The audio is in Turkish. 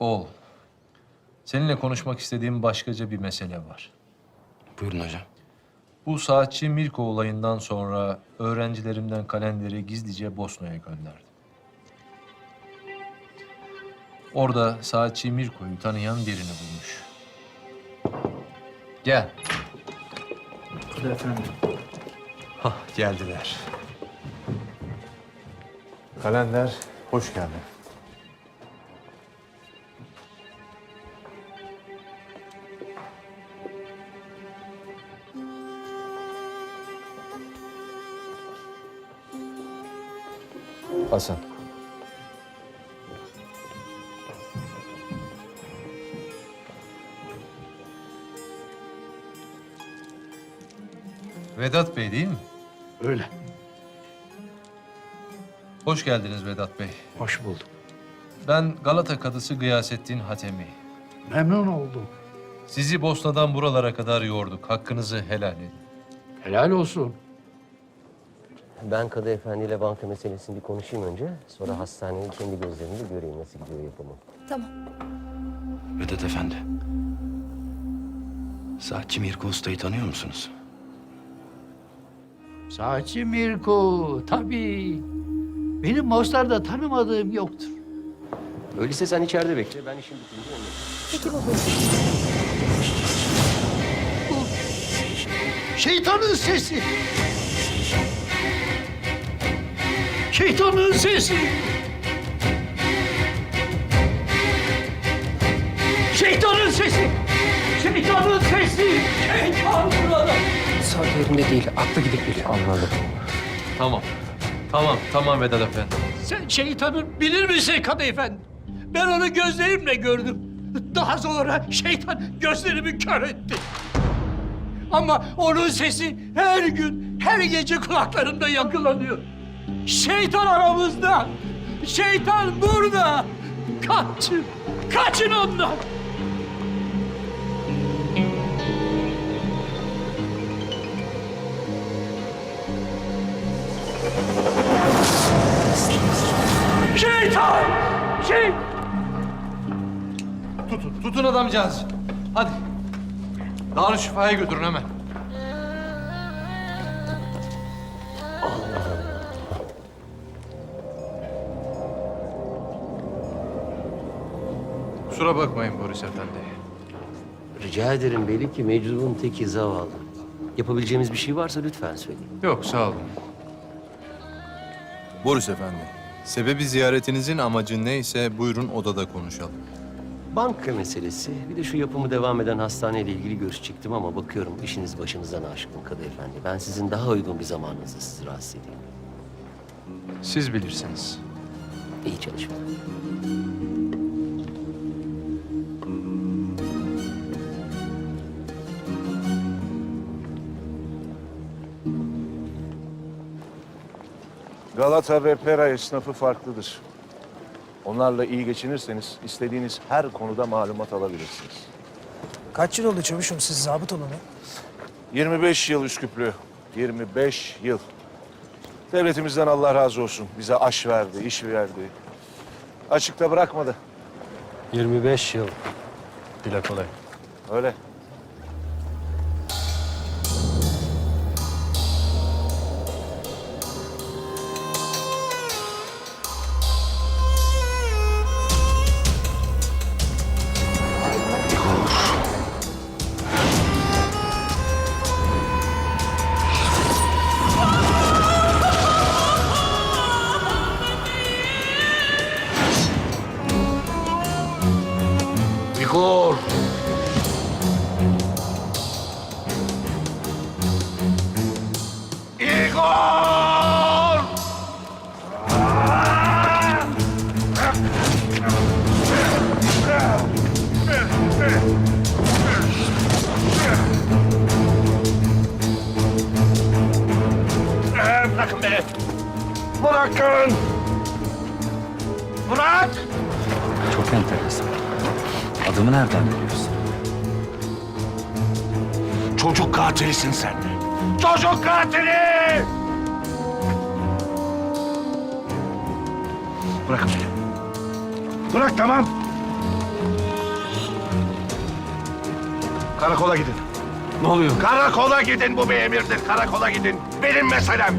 Oğul, seninle konuşmak istediğim başkaca bir mesele var. Buyurun hocam. Bu saatçi Mirko olayından sonra öğrencilerimden kalenderi gizlice Bosna'ya gönderdim. Orada saatçi Mirko'yu tanıyan birini bulmuş. Gel. Hadi efendim. Hah, geldiler. Kalender, hoş geldin. Hasan. Vedat Bey değil mi? Öyle. Hoş geldiniz Vedat Bey. Hoş bulduk. Ben Galata Kadısı Gıyasettin Hatemi. Memnun oldum. Sizi Bosna'dan buralara kadar yorduk. Hakkınızı helal edin. Helal olsun. Ben Kadı Efendi ile banka meselesini bir konuşayım önce. Sonra hastaneyi kendi gözlerimle göreyim nasıl gidiyor yapımı. Tamam. Vedat Efendi. Saatçi Mirko Usta'yı tanıyor musunuz? Saatçi Mirko, tabii. Benim Mostar'da tanımadığım yoktur. Öyleyse sen içeride bekle. Ben işim bitince onu. Peki baba. Şeytanın sesi. Şeytanın sesi. Şeytanın sesi. Şeytanın sesi. Şeytan burada. Saat yerinde değil. Aklı gidip geliyor. Anladım. Tamam. Tamam, tamam Vedat Efendi. Sen şeytanı bilir misin Kadı Efendi? Ben onu gözlerimle gördüm. Daha sonra şeytan gözlerimi kör etti. Ama onun sesi her gün, her gece kulaklarımda yankılanıyor. Şeytan aramızda. Şeytan burada. Kaçın. Kaçın ondan. Şeytan! Şey... Tutun, tutun adamcağız. Hadi. Darüşşifa'ya götürün hemen. Kusura bakmayın Boris Efendi. Rica ederim belli ki meczubun teki zavallı. Yapabileceğimiz bir şey varsa lütfen söyleyin. Yok, sağ olun. Boris Efendi, sebebi ziyaretinizin amacı neyse buyurun odada konuşalım. Banka meselesi. Bir de şu yapımı devam eden hastaneyle ilgili görüşecektim ama bakıyorum işiniz başınızdan aşkın Kadı Efendi. Ben sizin daha uygun bir zamanınızda sizi rahatsız edeyim. Siz bilirsiniz. İyi çalışmalar. Galata ve Pera esnafı farklıdır. Onlarla iyi geçinirseniz istediğiniz her konuda malumat alabilirsiniz. Kaç yıl oldu çavuşum siz zabıt olalı? 25 yıl Üsküplü, 25 yıl. Devletimizden Allah razı olsun. Bize aş verdi, iş verdi. Açıkta bırakmadı. 25 yıl. Dile kolay. Öyle. Bırakın! Bırak! Çok enteresan. Adımı nereden biliyorsun? Çocuk katilisin sen. Çocuk katili! Bırakın beni. Bırak tamam. Karakola gidin. Ne oluyor? Karakola gidin bu bir emirdir. Karakola gidin. Benim meselem.